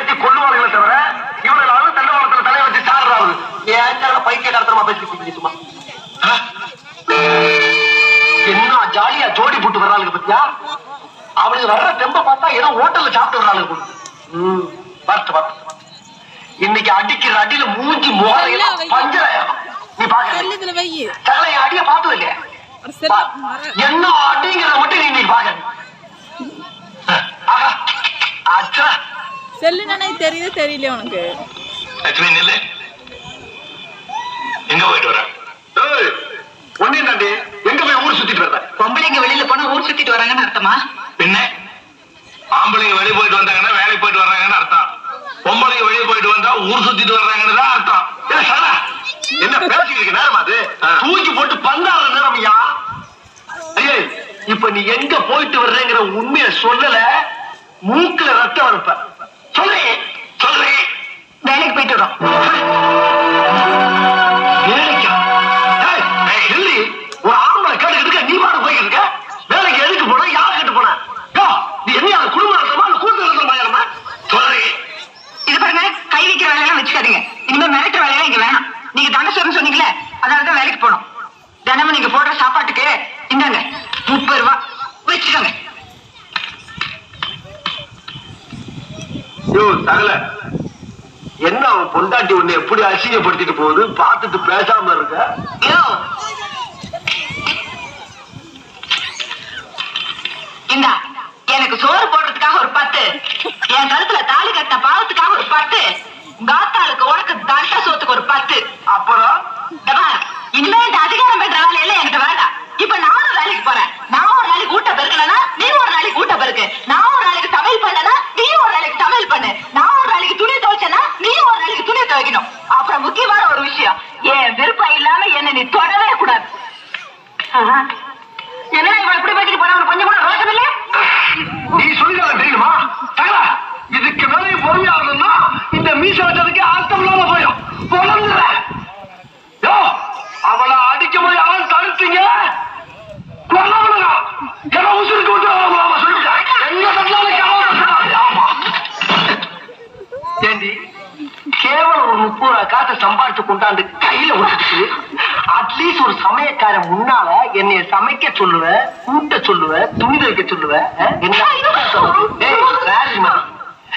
ஏற்றி கொள்ளுவார்களே தவிர இவர்களாவது தண்டவாளத்துல தலையை வச்சு சாடுறாரு. ஏன் பைத்திய காரத்தனமா பேசிட்டு சும்மா? என்ன ஜாலியா ஜோடி போட்டு வர்றாளுங்க பத்தியா? அவளுக்கு வர்ற தெம்ப பார்த்தா ஏதோ ஹோட்டல்ல சாப்பிட்டு வர்றாளுங்க. ம் பார்த்து பார்த்து இன்னைக்கு அடிக்கிற அடியில மூஞ்சி முகரையெல்லாம் பஞ்சராயிரம் நீ பாக்க தலை அடிய பார்த்தது இல்லையா? என்ன அடிங்கிறத மட்டும் நீ இன்னைக்கு பாக்க ஆஹா. அச்சா. செல்லு நானே தெரியுது தெரியல உனக்கு. லட்சுமி நில்லு. எங்க போயிட்டு வர? ஒன்னே தாண்டி எங்க போய் ஊர் சுத்திட்டு வர்ற? பொம்பளைங்க வெளியில போனா ஊர் சுத்திட்டு வராங்கன்னு அர்த்தமா? பின்ன? ஆம்பளைங்க வெளியே போயிட்டு வந்தாங்கன்னா வேலைக்கு போயிட்டு வர்றாங்கன்னு அர்த்தம். பொம்பளைங்க வெளியே போயிட்டு வந்தா ஊர் சுத்திட்டு வர்றாங்கன்னு தான் அர்த்தம். என்ன இருக்க நேரம் அது. தூக்கி போட்டு பந்தாடுற நேரம் ஐயா ஐயே இப்ப நீ எங்க போயிட்டு வர்றேங்கிற உண்மையை சொல்லல. மூக்குல ரத்தம் வரப்ப சொல்றேன் சொல்றேன் வேலைக்கு போயிட்டு வரோம். வேலைக்கா? ஒரு ஆம்பளை கேட்டுக்கிட்டு இருக்க நீ இருக்க? வேலைக்கு எதுக்கு போன? யார் கிட்ட போன நீ என்ன குடும்ப நடத்தமா கூட்டு நடத்தமா சொல்றேன் இது பாருங்க கை வைக்கிற வேலையெல்லாம் வச்சுக்காதீங்க. இனிமே மிரட்டுற வேலையெல்லாம் இங்க வேணாம். நீங்க தண்டசோரம் சொன்னீங்களே அதனால தான் வேலைக்கு போகணும் தினமும் நீங்க போடுற சாப்பாட்டுக்கு இந்தாங்க முப்பது ரூபா. வச்சுக்கோங்க. யோ என்ன பொண்டாட்டி உன்னை எப்படி அசிங்கப்படுத்திட்டு போகுது? பார்த்துட்டு பேசாம இருக்க யோ இந்தா எனக்கு சோறு போடுறதுக்காக ஒரு பத்து என் கழுத்துல தாலி கட்டின பாவத்துக்காக ஒரு பத்து காத்தாளுக்கு உனக்கு தண்ட சோத்துக்கு ஒரு பத்து அப்புறம் ஏப்பா, இனிமே இந்த அதிகாரம் பெற்ற வேலையெல்லாம் என்கிட்ட வேண்டாம் இப்ப நானும் வேலைக்கு போறேன் நான் ஒரு நாளைக்கு ஊட்ட பெருக்கலனா நீ ஒரு நாளைக்கு ஊட்ட பெருக்கு நான் ஒரு நாளைக்கு சமையல் பண்ணனா நீ ஒரு நாளைக்கு சமையல் பண்ணு நான் ஒரு நாளைக்கு துணி துவைச்சனா நீ ஒரு நாளைக்கு துணி துவைக்கணும் அப்புறம் முக்கியமான ஒரு விஷயம் என் விருப்பம் இல்லாம என்ன நீ தொடவே கூடாது ஆஹா. என்ன இவன் இப்படி பேசிட்டு போனா கொஞ்சம் கூட ரோஷம் இல்ல? நீ சொல்லிதான் தெரியுமா? சகல இதுக்கு மேலே பொறுமையாகணும்னா இந்த மீச வச்சதுக்கு அர்த்தம் இல்லாம போயிடும். பொழந்துற யோ அவளை அடிக்கும் போது அவன் தடுத்தீங்க? கொல்லவனுங்க என உசுருக்கு விட்டு அவன் சொல்லிவிட்டான் என்ன தந்தாலும் ஆமா. ஏண்டி கேவலம் ஒரு முப்பது ரூபா காசை சம்பாதிச்சு கொண்டாந்து கையில விட்டுட்டு அட்லீஸ்ட் ஒரு சமயக்காரன் முன்னால என்னைய சமைக்க சொல்லுவ கூட்ட சொல்லுவ துணி துவைக்க சொல்லுவ என்ன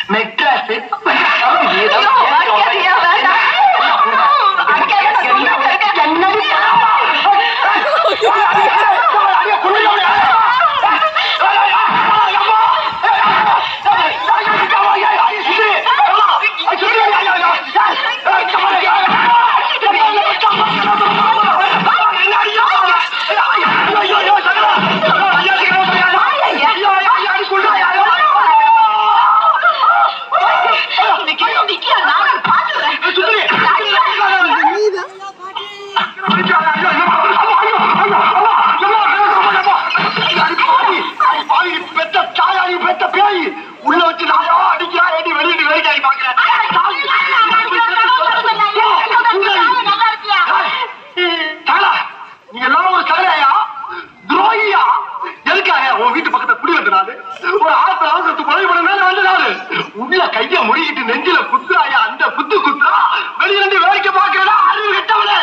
மெட்ராஸ் நெஞ்ச முடிக்கிட்டு நெஞ்சில குத்துறாயா? அந்த குத்து குத்துறா வெளியிலிருந்து வேடிக்கை பாக்குறா அறிவு கெட்டவளே